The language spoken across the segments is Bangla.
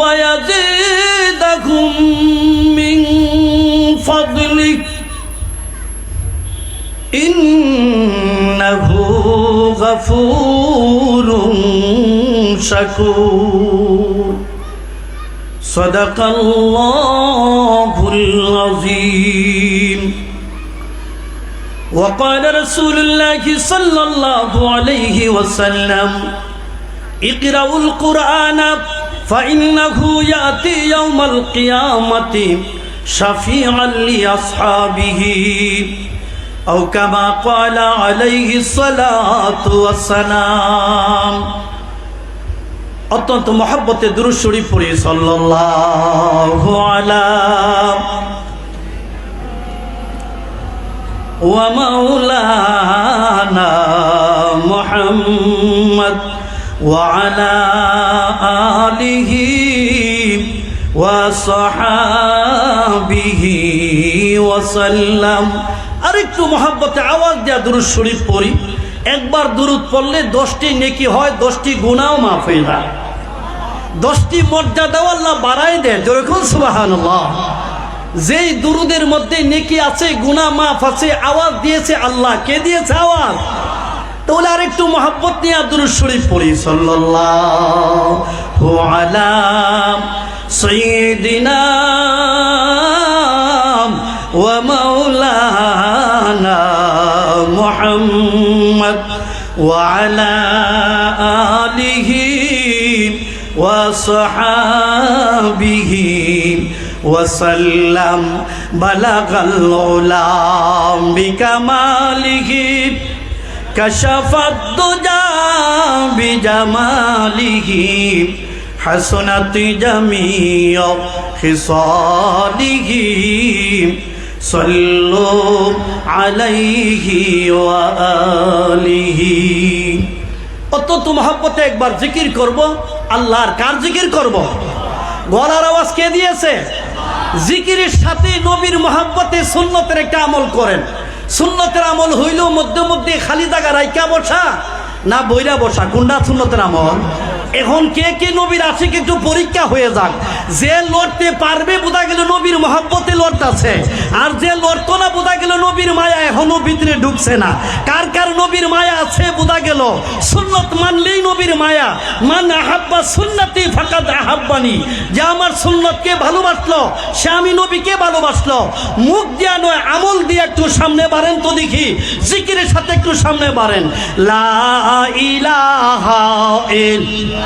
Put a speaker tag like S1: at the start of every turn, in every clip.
S1: ويزيدكم من فضله. إنه غفور شكور. صدق الله العظيم. وقال رسول الله صلى الله عليه وسلم اقرأوا القرآن فإنه يأتي يوم القيامة شفيعا لأصحابه أو كما قال عليه الصلاة والسلام অত্যন্ত মহাব্বতে দুরুদ শরীফ পড়ি সাল্লাল্লাহু আলা ওয়া মাওলানা মুহাম্মদ ওয়া আলা সাহাবিহি ওয়া সাল্লাম আরেকটু মহাব্বতে আওয়াজ দেয়া দুরুদ শরীফ পড়ি। একবার দুরুদ পড়লে দশটি নেকি হয়, দশটি গুণাও মাফ হয়ে যায়। দশটি মর্যাদাও আল্লাহ বাড়াই দেয়। যেরকম সুবাহান যেই দুরুদের মধ্যে নেকি আছে গুণা মাফ আছে, আওয়াজ দিয়েছে আল্লাহ। কে দিয়েছে আওয়াজ? তাহলে আর একটু মহাব্বত নিয়ে দুরুদ শরীফ পড়ি সাল্লাল্লাহু আলা সাইয়্যিদিনা ওয়া মাওলানা মুহাম্মদ ওয়া আলা আলিহি وصحابه وسلم بلغ الغلام بكماله كشف الدجى بجماله حسنت جميع خصاله صلوا عليه وآله অত্যন্ত মহাব্বতে একবার জিকির করব আল্লাহর কার জিকির করব গলার আওয়াজ কে দিয়েছে জিকিরের সাথে নবীর মহাব্বতে সুন্নতের একটা আমল করেন সুন্নতের আমল হইলেও মধ্যে মধ্যে খালি জায়গা রাইকা বসা, না বইরা বসা। কোনটা সুন্নতের আমল? এখন কে কে নবীর আশিক একটু পরীক্ষা হয়ে যাক। যে লড়তে পারবে, বোঝা গেল নবীর মহাব্বতে লড়তেছে। আর যে লড়তো না, বোঝা গেল নবীর মায়া এখনও ভিতরে ঢুকছে না। কার কার নবীর মায়া আছে, বোঝা গেল? সুন্নত মানলেই নবীর মায়া। মান আহাব্বা সুন্নতি ফাকাদ আহাব্বানি। যে আমার সুন্নতকে ভালোবাসলো, সে আমি নবীকে ভালোবাসলো। মুখ দিয়া নয়, আমল দিয়ে একটু সামনে বাড়েন তো দেখি। জিকিরের সাথে একটু সামনে বাড়েন। লা ইলাহা ইল্লা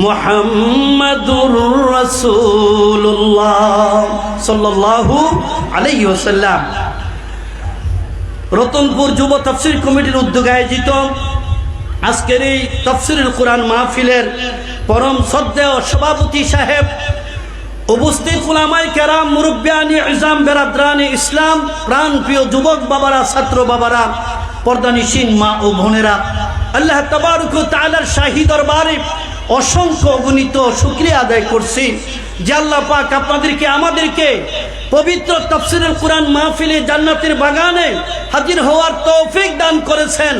S1: মোহাম্মদুর রসুল্লাহ সাল্লাহু আলাই ওসাল্লাম রতনপুর যুব তফসির কমিটির উদ্যোগে আয়োজিত আজকের এই তফসিরুল কোরআন মাহফিলের পরম শ্রদ্ধেয় সভাপতি সাহেব উপস্থিত ফুলামাই কেরাম মুরব্বানি ইজাম, বেরাদ্রানি, ইসলাম প্রাণ প্রিয় যুবক বাবারা, ছাত্র বাবারা, পর্দানিসীন মা ও বোনেরা, আল্লাহ তবারুক তালার শাহী দরবারে অসংখ্য অগণিত শুক্রিয়া আদায় করছি যে আল্লাহ পাক আপনাদেরকে, আমাদেরকে পবিত্র তফসিরের কোরআন মাহফিলে জান্নাতের বাগানে হাজির হওয়ার তৌফিক দান করেছেন।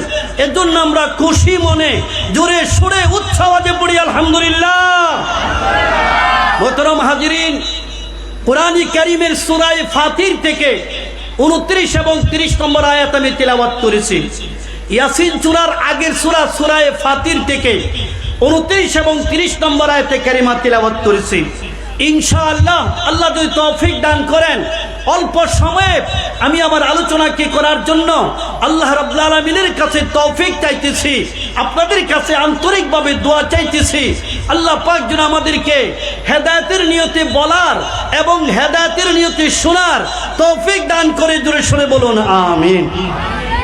S1: এজন্য আমরা খুশি মনে, জোরে সুরে উৎসাহে পড়ি, আলহামদুলিল্লাহ। হাজিরিন, কোরআনী করিমের সুরায় ফাতির থেকে উনত্রিশ এবং তিরিশ নম্বর আয়াত আমি তেলাওয়াত করেছি। ইয়াসিন চূড়ার আগের সুরা, সুরায় ফাতির থেকে উনত্রিশ এবং তিরিশ নম্বর আয়াতে কারিমা তেলাওয়াত করেছি। ইনশাআল্লাহ, আল্লাহ যদি তৌফিক দান করেন, অল্প সময়ে আমি আমার আলোচনাকে করার জন্য আল্লাহ রাব্বুল আলামিনের কাছে তৌফিক চাইতেছি, আপনাদের কাছে আন্তরিকভাবে দোয়া চাইতেছি। আল্লাহ পাক যেন আমাদেরকে হেদায়েতের নিয়তে বলার এবং হেদায়েতের নিয়তে শোনার তৌফিক দান করে জোরে শুনে বলুন, আমিন।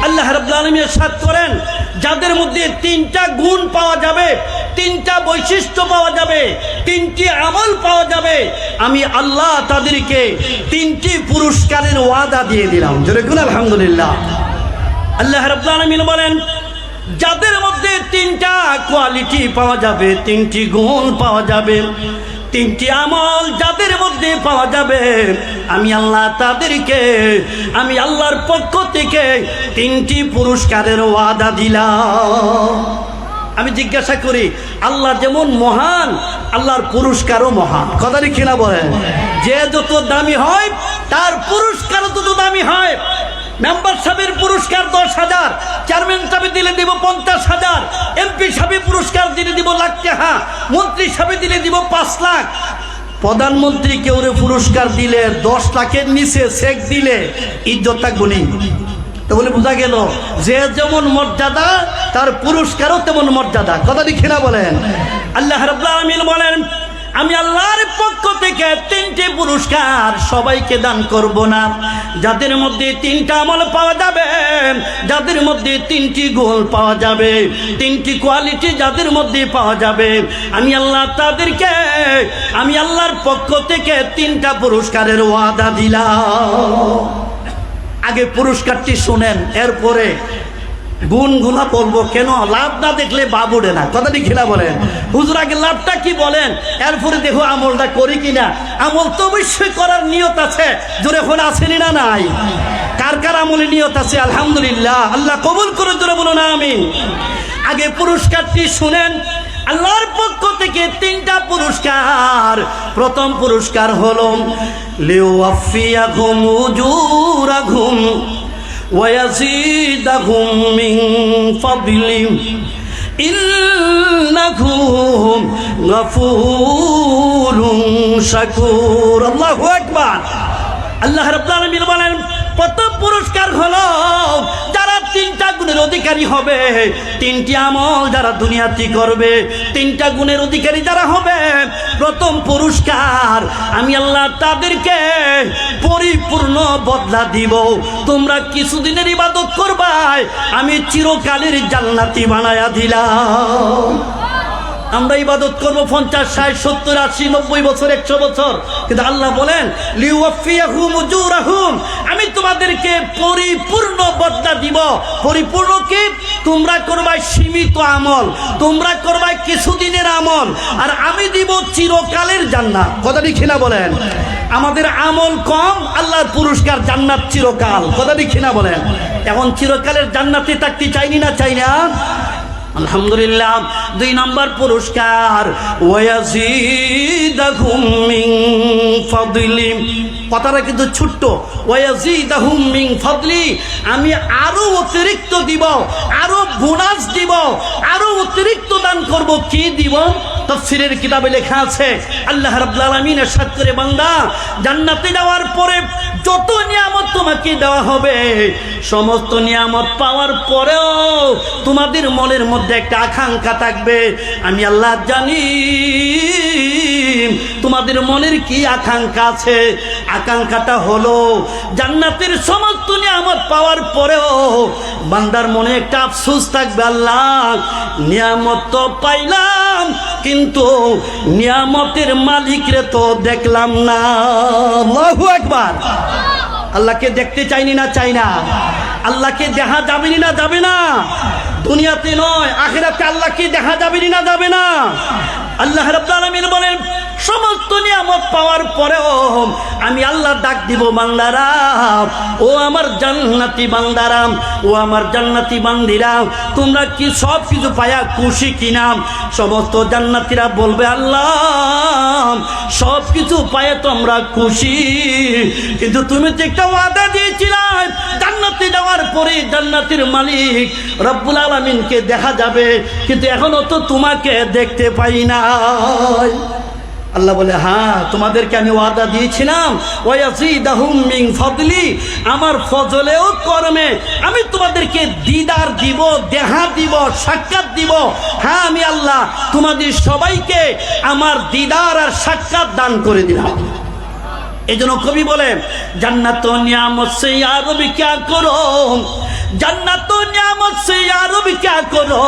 S1: আল্লাহ রাব্বুল আলামিন ইরশাদ করেন, যাদের মধ্যে তিনটা গুণ পাওয়া যাবে তিনটা বৈশিষ্ট্য পাওয়া যাবে, তিনটি আমল পাওয়া যাবে। আমি আল্লাহ তাদেরকে তিনটি পুরস্কারের ওয়াদা দিয়ে দিলাম। জোরে কোন আলহামদুলিল্লাহ। আল্লাহ আলামিন বলেন, যাদের মধ্যে তিনটা কোয়ালিটি পাওয়া যাবে, তিনটি গুণ পাওয়া যাবে, তিনটি আমল যাদের মধ্যে পাওয়া যাবে, আমি আল্লাহ তাদেরকে, আমি আল্লাহর পক্ষ থেকে তিনটি পুরস্কারের ওয়াদা দিলাম। আমি জিজ্ঞাসা করি, আল্লাহ যেমন মহান, আল্লাহর পুরস্কারও মহান। কথা লিখে না বলেন যে যত দামি হয়, তার পুরস্কারও তত দামি হয়। মেম্বার সাহেবের পুরস্কার দশ হাজার, চেয়ারম্যান সাহেব দিলে দিব পঞ্চাশ হাজার, এমপি সাহেব পুরস্কার দিলে দিব লাখ টাকা, মন্ত্রী সাহেব দিলে দিব পাঁচ লাখ। প্রধানমন্ত্রী কেউ পুরস্কার দিলে, দশ লাখের নিচে চেক দিলে, ইজ্জত থাকব নি তো বলে বোঝা গেল যে যেমন মর্যাদা, তার পুরস্কারও তেমন মর্যাদা। কথা লিখে না বলেন? আল্লাহ আলামিন বলেন, আমি আল্লাহর পক্ষ থেকে তিনটে পুরস্কার সবাইকে দান করব না। যাদের মধ্যে তিনটা আমল পাওয়া যাবে, যাদের মধ্যে তিনটি গোল পাওয়া যাবে, তিনটি কোয়ালিটি যাদের মধ্যে পাওয়া যাবে, আমি আল্লাহ তাদেরকে, আমি আল্লাহর পক্ষ থেকে তিনটা পুরস্কারের ওয়াদা দিলাম। আগে পুরস্কারটি শোনেন, এরপরে গুণগুলা বলব কেন? লাভ না দেখলে উঠে না। কথাটি খেলা বলেন? হুজুর, আগে লাভটা কি বলেন? এরপরে দেখো আমলটা করি কিনা। আমল তো অবশ্যই করার নিয়ত আছে। জোরে ফোন আসেনি না নাই? কার কার আমলে নিয়ত আছে? আলহামদুলিল্লাহ। আল্লাহ কবুল করে জোরে বলো না আমি আগে পুরস্কারটি শুনেন আল্লাহর পক্ষ থেকে তিনটা পুরস্কার প্রথম পুরস্কার হলো লিওয়াফিয়াকুম উজুরাকুম ويزيدهم من فضله إنكم غفور شكور الله أكبر আল্লাহ রাব্বুল আলামিন বলেন প্রথম পুরস্কার হলো যারা তিনটা গুণের অধিকারী হবে। তিনটি আমল যারা দুনিয়াতে করবে, তিনটা গুণের অধিকারী যারা হবে, প্রথম পুরস্কার আমি আল্লাহ তাদেরকে পরিপূর্ণ বদলা দিব। তোমরা কিছুদিনের ইবাদত করবাই, আমি চিরকালের জান্নাতি বানায়া দিলাম। আমরা ইবাদত করব পঞ্চাশ, ষাট, সত্তর, আশি, নব্বই বছর, একশো বছর। কিন্তু আল্লাহ বলেন তোমাদেরকে পরিপূর্ণ বদলা দিব। পরিপূর্ণ কি? তোমরা করবাই সীমিত আমল, তোমরা করবাই কিছুদিনের আমল, আর আমি দিব চিরকালের জান্নাত। কথাটি কিনা বলেন? আমাদের আমল কম, আল্লাহর পুরস্কার জান্নাত চিরকাল। কথাটি কিনা বলেন? এখন চিরকালের জান্নাতে থাকতে চাইনি না চাই না? আলহামদুলিল্লাহ, দুই নম্বর পুরস্কার, ওয়াজিদাহুম মিন ফাদলি কথাটা কিন্তু ছোট্ট। মিন ফাদলি, আমি আরও অতিরিক্ত দিব, আরও বোনাস দিব, আরও অতিরিক্ত দান করব। কি দিব? তফসিরের কিতাবে লেখা আছে, আল্লাহ রাব্বুল আলামিন এরশাদ করে, বান্দা, জান্নাতে যাওয়ার পরে যত নিয়ামত তোমাকে দেওয়া হবে, সমস্ত নিয়ামত পাওয়ার পরেও তোমাদের মনের মধ্যে একটা আকাঙ্ক্ষা থাকবে। আমি আল্লাহ জানি তোমাদের মনের কি আকাঙ্ক্ষা আছে? আকাঙ্ক্ষাটা হলো, জান্নাতের সমস্ত নিয়ামত পাওয়ার পরেও বান্দার মনে একটা আফসোস থাকবে, আল্লাহ, নিয়ামত তো পাইলাম, কিন্তু নিয়ামতের মালিকরে তো দেখলাম না। আল্লাহু একবার আল্লাহকে দেখতে চাইনি না চাই না। আল্লাহকে দেখা যাবে না যাবে না। দুনিয়াতে নয়, আখেরাতে আল্লাহকে দেখা যাবে না যাবে না। আল্লাহ রাব্বুল আলামিন বলেন সমস্ত নিয়ামত পাওয়ার পরেও আমি আল্লাহ ডাক দিব বান্দারাম ও আমার জান্নাতি বান্দারাম ও আমার জান্নাতি বান্দিরা, তোমরা কি সব কিছু পায়া খুশি কিনা? সমস্ত জান্নাতিরা বলবে, আল্লাহ, সব কিছু পায়ে তোমরা খুশি। কিন্তু তুমি তো একটা ওয়াদা দিয়েছিলাম জান্নাতে যাওয়ার পরে জান্নাতের মালিক রব্বুল আলমিনকে দেখা যাবে, কিন্তু এখনও তো তোমাকে দেখতে পাই না আল্লাহ বলে হ্যাঁ তোমাদেরকে আমি ওয়াদা দিয়েছিলাম মিন ফদলি, আমার ফজলেও কর্মে, আমি তোমাদেরকে দিদার দিব, দেহা দিব, সাক্ষাৎ দিব। হ্যাঁ আমি আল্লাহ তোমাদের সবাইকে আমার দিদার আর সাক্ষাৎ দান করে দিলাম। এই জন্য কবি বলে জান্নাত নিয়ামত সেই আরবি ক্যা করো जन्नत नियामत से यारब क्या करो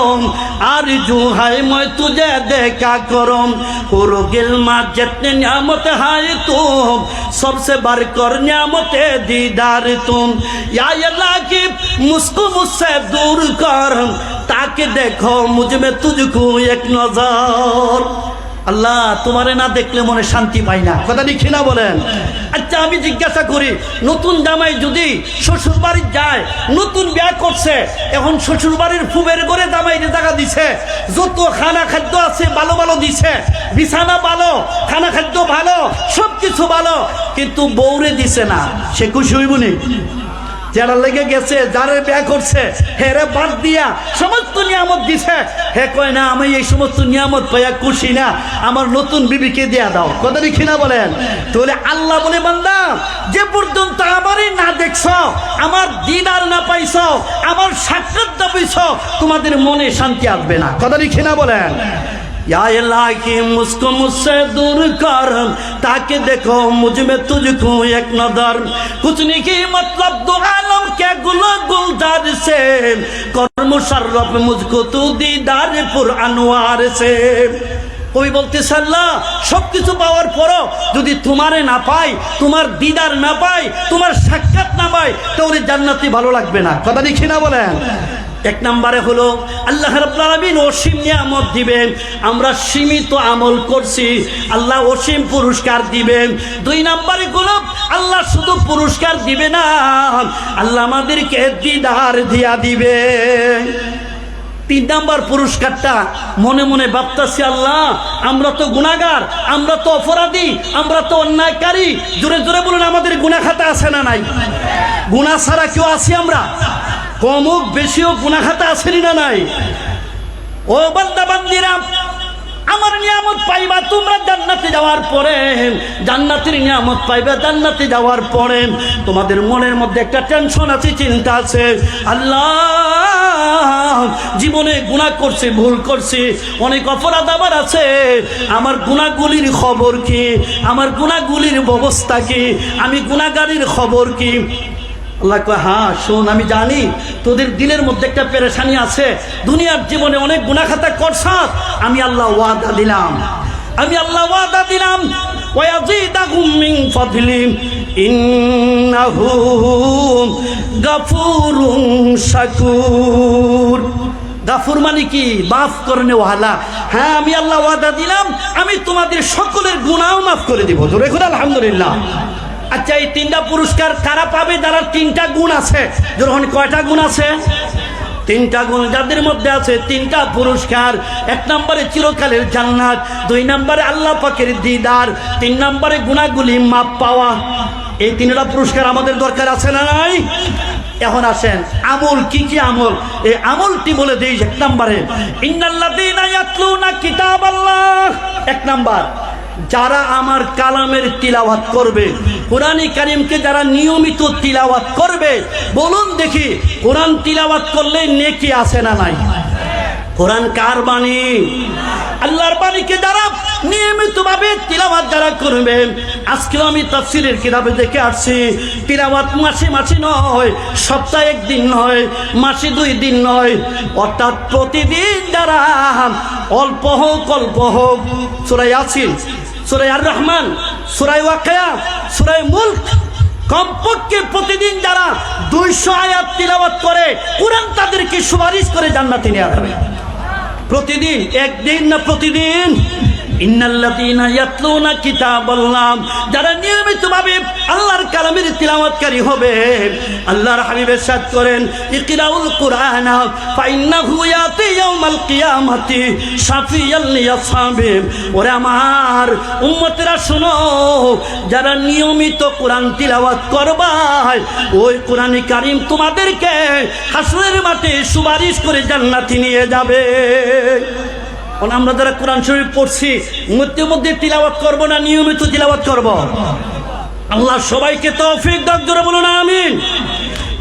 S1: आरजू है मैं तुझे देखा करो करो गिलमा जितने नियामत है तुम सबसे बढ़कर नियामत दीदार तुम या अल्लाह की मुस्को मुझसे दूर कर ताकि देखो मुझ में तुझको एक नजर আল্লাহ, তোমারে না দেখলে মনে শান্তি পাই না। কথা লিখি না বলেন? আচ্ছা আমি জিজ্ঞাসা করি, নতুন জামাই যদি শ্বশুর বাড়ি যায়, নতুন বিয়া করছে, এখন শ্বশুর বাড়ির ফুবের করে জামাইরে জায়গা দিছে, যত খানা খাদ্য আছে ভালো ভালো দিছে, বিছানা ভালো খানা খাদ্য ভালো সব কিছু ভালো, কিন্তু বউরে দিছে না, সে খুশি হইবনি যারা লেগে গেছে, যারা ব্যয় করছে, হেরে বাদ দিয়া সমস্ত নিয়ামত দিছে। হে কয় না, আমি এই সমস্ত নিয়ামত পাইয়া খুশি না। আমার নতুন বিবিকে দিয়া দাও। কথা দেখি না বলেন? তাহলে আল্লাহ বলে, বান্দা, যে পর্যন্ত আমারই না দেখছ, আমার দিদার না পাইছ, আমার সাক্ষাৎ না পাইছ, তোমাদের মনে শান্তি আসবে না। কথা দেখি না বলেন? मुझको मुझसे दूर कर ताकि देखो मुझ में तुझको एक नजर कुछ नहीं की मतलब दो आलम के गुलो गुलजार से कर मुशर्रफ मुझको तू दीदार पुर अनवार से কবি বলতেছে আল্লাহ সব কিছু পাওয়ার পরও যদি তোমারে না পাই তোমার দিদার না পাই তোমার সাক্ষাৎ না পাই তাহলে জান্নাতি ভালো লাগবে না কথা লিখি না বলেন এক নম্বরে হলো, আল্লাহ আলামিন অসীম নিয়ামত দিবেন। আমরা সীমিত আমল করছি, আল্লাহ অসীম পুরস্কার দিবেন। দুই নম্বরে হলো, আল্লাহ শুধু পুরস্কার দিবে না, আল্লাহ আমাদেরকে দিদার দিয়া দিবে। তিন নাম্বার পুরস্কারটা, মনে মনে ভাবতাছি, আল্লাহ, আমরা তো গুণাগার আমরা তো অপরাধী, আমরা তো অন্যায়কারী। জোরে জোরে বলুন, আমাদের গুণা খাতা আছে না নাই? গুণা ছাড়া কেউ আছি আমরা? কমুক বেশিও গুণা খাতা আসেনি না নাই? ও বান্দা, বান্দিরা, আমার নিয়ামত পাইবা, তোমরা জান্নাতে যাওয়ার পরে, জান্নাতের নিয়ামত পাইবা, জান্নাতে যাওয়ার পরে, তোমাদের মনের মধ্যে একটা টেনশন আছে, চিন্তা আছে। আল্লাহ, জীবনে গুণা করছে, ভুল করছে, অনেক অপরাধ আবার আছে। আমার গুণাগুলির খবর কি? আমার গুণাগুলির ব্যবস্থা কি? আমি গুণাগারির খবর কি? আল্লাহ কয় হ্যাঁ শোন, আমি জানি তোদের দিলের মধ্যে একটা পেরেশানি আছে। দুনিয়ার জীবনে অনেক গুণাখাতা করছাস আমি আল্লাহ ওয়াদা দিলাম। আমি আল্লাহ ওয়াদা দিলাম। গাফুর মানে কি? মাফ করনে ওয়ালা হ্যাঁ আমি আল্লাহ ওয়াদা দিলাম। আমি তোমাদের সকলের গুণাও মাফ করে দিব। জোরে করে আলহামদুলিল্লাহ। আচ্ছা এই তিনটা পুরস্কার কারা পাবে? যারা তিনটা গুণ আছে। যখন কয়টা গুণ আছে? তিনটা গুণ যাদের মধ্যে আছে তিনটা পুরস্কার। এক নম্বরে চিরকালের জান্নাত, দুই নম্বরে আল্লাহ পাকের দিদার, তিন নম্বরে গুণাগুলি মাপ পাওয়া। এই তিনটা পুরস্কার আমাদের দরকার আছে না নাই? এখন আসেন, আমল কি কি আমল? এই আমলটি বলে দেই এক নম্বরে কিতাবাল্লাহ। এক নাম্বার যারা আমার কালামের তিলাওয়াত করবে, কোরআন কারিমকে যারা নিয়মিত তিলাওয়াত করবে, বলুন দেখি, কোরআন তিলাওয়াত করলে নেকি আসে না নাই? কোরআন কার বাণী? আল্লাহর বাণীকে যারা নিয়মিত ভাবে তিলাওয়াত যারা করবে, আজকেও আমি তাফসিরের কিতাবে দেখে আসছি, তিলাওয়াত মাসে মাসে নয়, সপ্তাহে একদিন নয়, মাসে দুই দিন নয়, অর্থাৎ প্রতিদিন যারা অল্প হোক অল্প হোক সুরাই আসিন সুরাই আর রহমান সুরাই ওয়াকায়া, সুরাই মুল্ক, কমপক্ষে প্রতিদিন যারা দুইশো আয়াত তিলাবাত করে, কোরআন তাদেরকে সুপারিশ করে জান্নাতে নেওয়া হবে প্রতিদিন, একদিন না প্রতিদিন? যারা নিয়মিতভাবে আল্লাহর কালামের তিলাওয়াতকারী হবে, আল্লাহর হাবিব ইরশাদ করেন, ইকরাউল কুরআন ওরে আমার উম্মতেরা শোনো, যারা নিয়মিত কোরআন তিলাওয়াত করবা, ওই কোরআনে কারিম তোমাদেরকে হাসরের মাঠে সুপারিশ করে জান্নাতি নিয়ে যাবে। আমরা যারা কোরআন শরীফ পড়ছি, মধ্যে মধ্যে তিলাওয়াত করব না, নিয়মিত তিলাওয়াত করব? আল্লাহ সবাইকে তৌফিক দান করে বলুন, আমিন।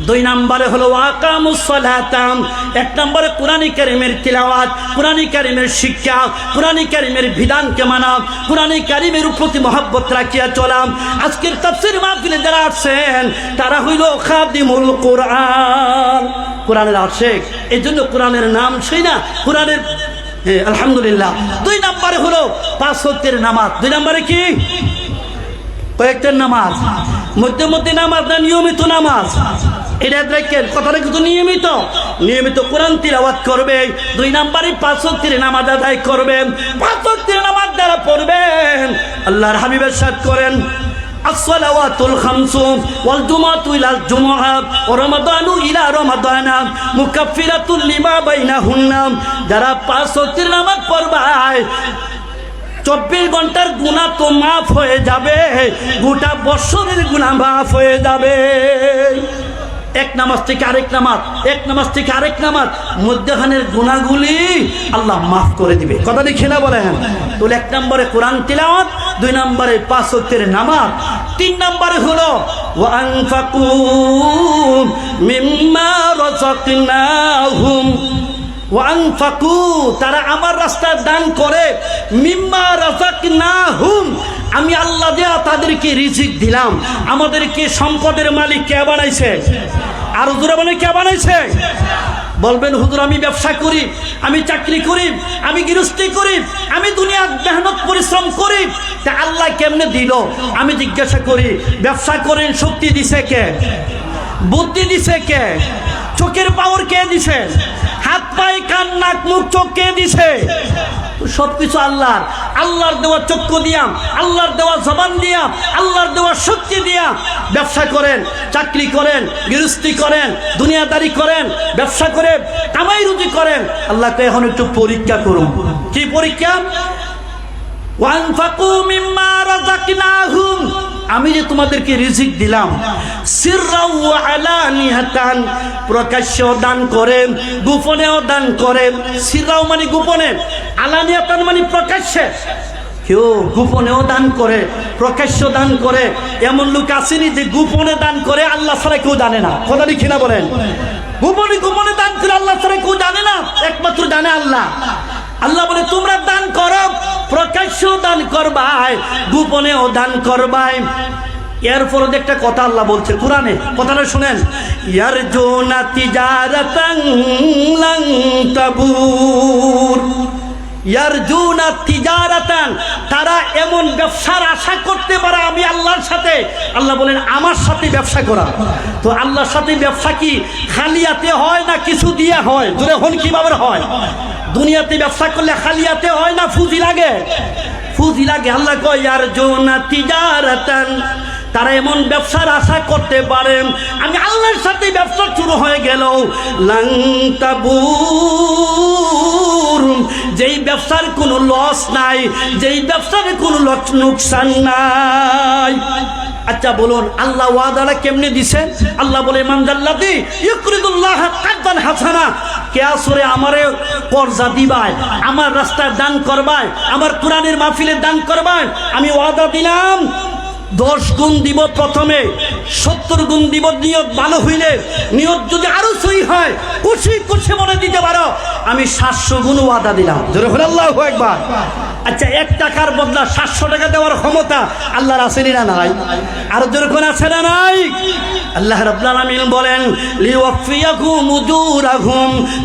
S1: দুই নম্বরে হলো আকামুসলাতাম এক নম্বরে কোরআনী কারিমের তিলাওয়াত, কোরআনী কারিমের শিক্ষা, কোরআনী কারিমের বিধানকে মানা, কোরআনী কারিমের প্রতি মহব্বত রাখিয়া চলাম আজকের তাফসির মাহফিলে যারা আসছেন, তারা হইল খাদিমুল কোরআন। কোরআনের আশেক এই জন্য কোরআনের নাম সেই না, কোরআনের আলহামদুলিল্লাহ। দুই নম্বরে হলো পাঁচ হত্যের নামাজ। দুই নম্বরে কি? কয়েকটার নামাজ। মধ্যে মধ্যে নামাজ না, নিয়মিত নামাজ? এটা দেখেন, কথাটা কিন্তু নিয়মিত। নিয়মিত কোরআন তিলাওয়াত করবে, দুই নাম্বারে পাঁচ শক্তির নামাজ আদায় করবেন। পাঁচ শক্তির নামাজ দ্বারা পড়বেন, আল্লাহর হাবিবের সাথ করেন। আসসালাওয়াতুল খামসু ওয়াল জুমাতু ইলাল জুমুআ ওয়া রমাদানু ইলা রমাদানা মুকাফফিরাতুল লিমা বাইনাহুন্না যারা পাঁচ ওয়াক্তের নামাজ পড়বায়, চব্বিশ ঘণ্টার গুণা তো মাফ হয়ে যাবে, গোটা বছরের গুণা মাফ হয়ে যাবে। এক নামাজ থেকে আরেক নামাজ, এক নামাজ থেকে আরেক নামাজ, মধ্যখানের গুণাগুলি আল্লাহ মাফ করে দিবে। কথা লিখে না বলেন? তাহলে এক নম্বরে কোরআন তিলাওয়াত, দুই নম্বরে পাঁচ নামাজ, তিন নম্বরে হলো তারা আমার রাস্তায় দান করে, মিম্মা রাজাক না হুম আমি আল্লাহ দেয়া তাদেরকে রিজিক দিলাম। আমাদেরকে সম্পদের মালিক কে বানাইছে? আর হুজুরা মানে কে বানাইছে? বলবেন, হুজুর, আমি ব্যবসা করি, আমি চাকরি করি, আমি গৃহস্থী করি, আমি দুনিয়ার মেহনত, পরিশ্রম করি। তা আল্লাহ কেমনে দিল? আমি জিজ্ঞাসা করি, ব্যবসা করেন, শক্তি দিছে কে? বুদ্ধি দিছে কে? চোখের পাওয়ার কে দিছে? হাত পায়ে কান, নাক, মুখ, চোখ কে দিছে? সবকিছু আল্লাহর। আল্লাহর দেওয়া চক্ষু দিয়াম আল্লাহর দেওয়া জবান দিয়াম আল্লাহর দেওয়া শক্তি দিয়া ব্যবসা করেন, চাকরি করেন, গৃহস্থী করেন, দুনিয়াদারি করেন, ব্যবসা করে কামাই রুজি করেন। আল্লাহকে এখন একটু পরীক্ষা করুন। কি পরীক্ষা? ওয়ানফাকু মিম্মা রাযাকনাহুম। আমি যে তোমাদেরকে রিজিক দিলাম সিররাও ওয়া আলানিহাতান প্রকাশ্য দান করেন গোপনেও দান করেন সিররাও মানে গোপনে আলানিয়াতান মানে প্রকাশ্যে। কেউ গোপনেও দান করে প্রকাশ্য দান করে। এমন লোক আসেনি যে গোপনে দান করে আল্লাহ ছাড়া কেউ জানে না। কথা লিখি না বলেন? গোপনে গোপনে দান করে আল্লাহ ছাড়া কেউ জানে না? একমাত্র জানে আল্লাহ। আল্লাহ বলে, তোমরা দান করো, প্রকাশ্য দান করবাই, গোপনেও দান করবাই। এরপরে একটা কথা আল্লাহ বলছে, কোরআনে কথাটা শুনেন ইয়ার জোনাতি জোনা তিজারাতাং তারা এমন ব্যবসার আশা করতে পারে আমি আল্লাহর সাথে। আল্লাহ বলেন, আমার সাথে ব্যবসা করা। তো আল্লাহর সাথে ব্যবসা কি খালিয়াতে হয় না কিছু দিয়ে হয়? জোরে হন, কীভাবে হয়? দুনিয়াতে ব্যবসা করলে খালিয়াতে হয় না ফুজি লাগে? ফুজি লাগে। আল্লাহ কয় ইয়ার জোনা তিজারাতান, তারা এমন ব্যবসার আশা করতে পারেন আমি আল্লাহর সাথে ব্যবসা শুরু হয়ে গেল। লাংতাবুর যেই ব্যবসার কোনো লস নাই, যেই ব্যবসার কোনো লস নুকসান নাই। আচ্ছা বলুন, আল্লাহ ওয়াদারা কেমনে দিছে? আল্লাহ বলে ইমানদাল্লাদি ইকরিদুল্লাহ কাদ্দান হাসানা কেয়াসরে আমারে কর্জা দিবায়, আমার রাস্তায় দান করবায়, আমার কোরআনের মাহফিলে দান করবায়, আমি ওয়াদা দিলাম দশ গুণ দিব প্রথমে, সত্তর গুণ দিব নিয়োগ ভালো হইলে নিয়ত যদি আরও সই হয় কুশি কুশি মনে দিতে পারো। আমি সাতশো গুণ ওয়াদা দিলাম। একবার আচ্ছা এক টাকার বদলা সাতশো টাকা দেওয়ার ক্ষমতা আল্লাহর আসেনি না নাই? আর যেরকম আছে না নাই? আল্লাহ রব্লাল আমিন বলেন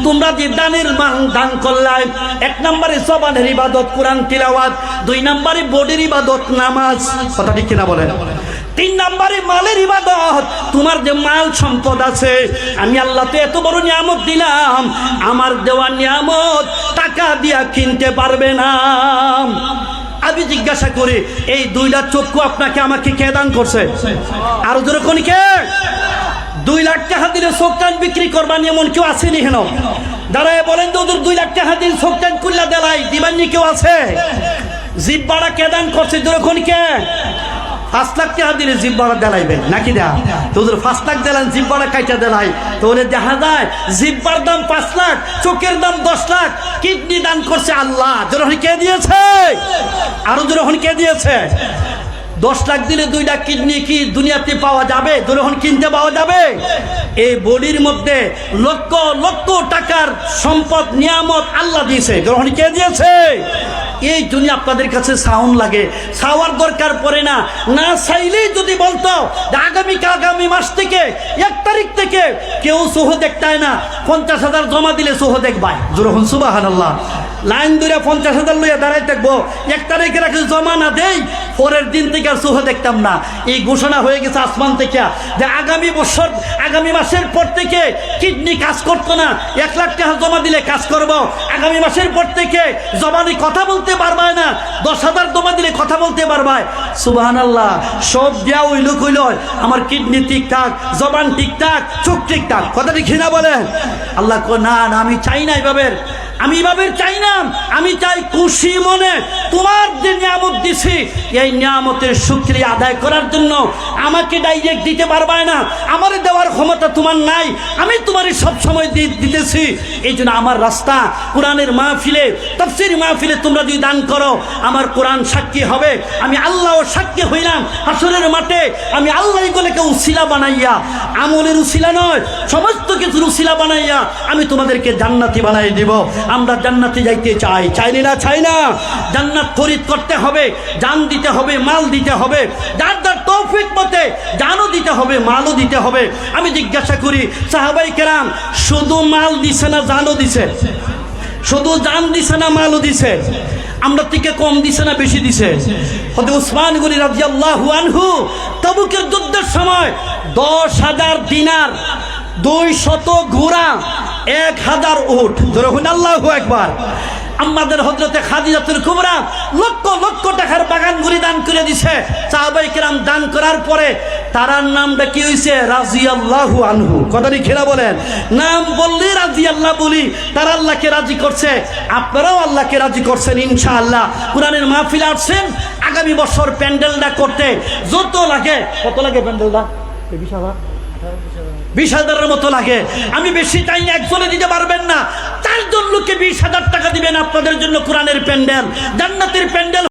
S1: তোমরা যে দানের মান দান করলাই এক নম্বরে সবানের ইবাদত, কোরআন তিলাওয়াত, দুই নম্বরে বোর্ডের ইবাদত, নামাজ। কথা ঠিক কিনা বলেন? তিন নম্বরে মালের ইবাদত। তোমার যে মাল সম্পদ আছে, আমি আল্লাহ তো এত বড় নিয়ামত দিলাম, আমার দেওয়া নিয়ামত টাকা দিয়া কিনতে পারবে না। আমি জিজ্ঞাসা করি, এই দুইটা চক্ষু আপনাকে আমাকে কে দান করছে? আরও জোরে কোন কে? দুই লাখ টাকা দিলে চোখটান বিক্রি করবার এমন কেউ আসেনি হেন? দাঁড়ায় বলেন তো ওদের দুই লাখ টাকা দিন চোখটান কুল্লা দেলাই দিবান্নি কেউ আছে? জিপ বাড়া কে দান করছে? যখন কে? পাঁচ লাখ টাকা দিলে জিপ বাড়া দেলাইবেন। নাকি দেয়া তোদের পাঁচ লাখ দিলেন জিপ বাড়া কাইটা দেলাই। তোদের দেখা যায়, জিব্বার দাম পাঁচ লাখ, চোখের দাম দশ লাখ। কিডনি দান করছে আল্লাহ। যখন কে দিয়েছে? আরও যখন কে দিয়েছে? দশ লাখ দিলে দুইটা কিডনি কি দুনিয়াতে পাওয়া যাবে? যখন কিনতে পাওয়া যাবে? এই বডির মধ্যে লক্ষ লক্ষ টাকার সম্পদ, নিয়ামত আল্লাহ দিয়েছে। যখন কে দিয়েছে? এই জন্য আপনাদের কাছে সাউন্ড লাগে। সাওয়ার দরকার পড়ে না। না চাইলেই যদি বলতো আগামী আগামী মাস থেকে, এক তারিখ থেকে কেউ সোহ দেখতায় না। পঞ্চাশ হাজার জমা দিলে সোহ দেখবাই জোরহন সুবাহান আল্লাহ লাইন ধরে পঞ্চাশ হাজার লইয়া দাঁড়াই থাকব। এক তারিখে রাখে জমা না দেই, পরের দিন থেকে আর সোহ দেখতাম না। এই ঘোষণা হয়ে গেছে আসমান থেকে। যে আগামী বছর, আগামী মাসের পর থেকে কিডনি কাজ করতো না। এক লাখ টাকা জমা দিলে কাজ করব। আগামী মাসের পর থেকে জবানি কথা বলতে পারবায় না। দশ হাজার তোমা দিলে কথা বলতে পারবায়। সুবাহান আল্লাহ সব দেয়া ওই লোক হইল আমার কিডনি ঠিকঠাক, জবান ঠিকঠাক, চোখ ঠিকঠাক। কথাটি ঘৃণা বলেন। আল্লাহ না আমি চাই না এভাবে আমি এভাবে চাই না। আমি চাই খুশি মনে তোমার যে নিয়ামত দিছি, এই নিয়ামতের শুক্রিয়া আদায় করার জন্য আমাকে ডাইরেক্ট দিতে পারবায় না। আমার দেওয়ার ক্ষমতা তোমার নাই। আমি তোমার সব সময় দিতেছি। এই জন্য আমার রাস্তা কোরআনের মাহফিলে, তফসির মাহফিলে তোমরা যদি দান করো, আমার কোরআন সাক্ষী হবে। আমি আল্লাহ সাক্ষী হইলাম হাসরের মাঠে। আমি আল্লাহ এগুলোকে উসিলা বানাইয়া, আমলের উসিলা নয়, সমস্ত কিছুর উসিলা বানাইয়া আমি তোমাদেরকে জান্নাতি বানাই দিব। আমরা জান্নাতে যাইতে চাই। চাইনি না চাই না? জান্নাত খরিদ করতে হবে, জান দিতে হবে, মাল দিতে হবে। যার যার তৌফিক মতে জানও দিতে হবে, মালও দিতে হবে। আমি জিজ্ঞাসা করি, সাহাবাই কেরাম, শুধু মাল দিছে না জানও দিছে? শুধু জান দিছে না মালও দিছে? আমরা থেকে কম দিছে না বেশি দিছে? হতে উসমান গনি রাজিয়াল্লাহু আনহু তবুকের যুদ্ধের সময় দশ হাজার দিনার দুই শত ঘোড়া, এক হাজার উঠ। ধরুন আল্লাহ একবার আমাদের হজরতে খাদিজাতুল কুবরা লক্ষ লক্ষ টাকার বাগান গুলি দান করে দিছে। সাহাবাই কিরাম দান করার পরে তারার নামটা কি হয়েছে রাজি আল্লাহু আনহু কথাটি খেলা বলেন? নাম বললে রাজি আল্লাহ বলি, তারা আল্লাহকে রাজি করছে। আপনারাও আল্লাহকে রাজি করছেন ইনশাআল্লাহ। কোরআনের মাহফিল আসছেন, আগামী বছর প্যান্ডেলটা করতে যত লাগে, কত লাগে প্যান্ডেলটা? বিশ হাজারের মতো লাগে। আমি বেশি চাই একজনে দিতে পারবেন না। চারজন লোককে বিশ হাজার টাকা দিবেন আপনাদের জন্য কোরআনের প্যান্ডেল, জান্নাতের প্যান্ডেল